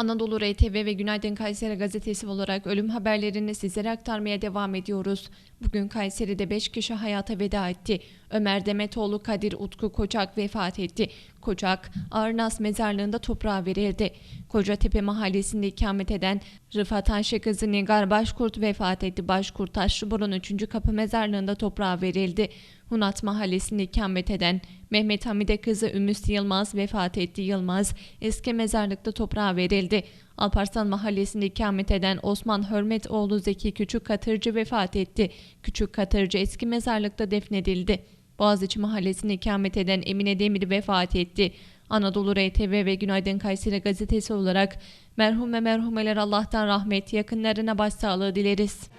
Anadolu RTV ve Günaydın Kayseri gazetesi olarak ölüm haberlerini sizlere aktarmaya devam ediyoruz. Bugün Kayseri'de 5 kişi hayata veda etti. Ömer Demetoğlu Kadir Utku Koçak vefat etti. Koçak, Arnas mezarlığında toprağa verildi. Kocatepe mahallesinde ikamet eden Rıfat Ayşe kızı Nigar Başkurt vefat etti. Başkurt Taşlıburun 3. Kapı mezarlığında toprağa verildi. Hunat mahallesinde ikamet eden Mehmet Hamide kızı Ümüs Yılmaz vefat etti. Yılmaz eski mezarlıkta toprağa verildi. Alparslan mahallesinde ikamet eden Osman Hürmetoğlu Zeki Küçük Katırcı vefat etti. Küçük Katırcı eski mezarlıkta defnedildi. Boğaziçi mahallesinde ikamet eden Emine Demir vefat etti. Anadolu RTV ve Günaydın Kayseri gazetesi olarak merhum ve merhumeler Allah'tan rahmet, yakınlarına başsağlığı dileriz.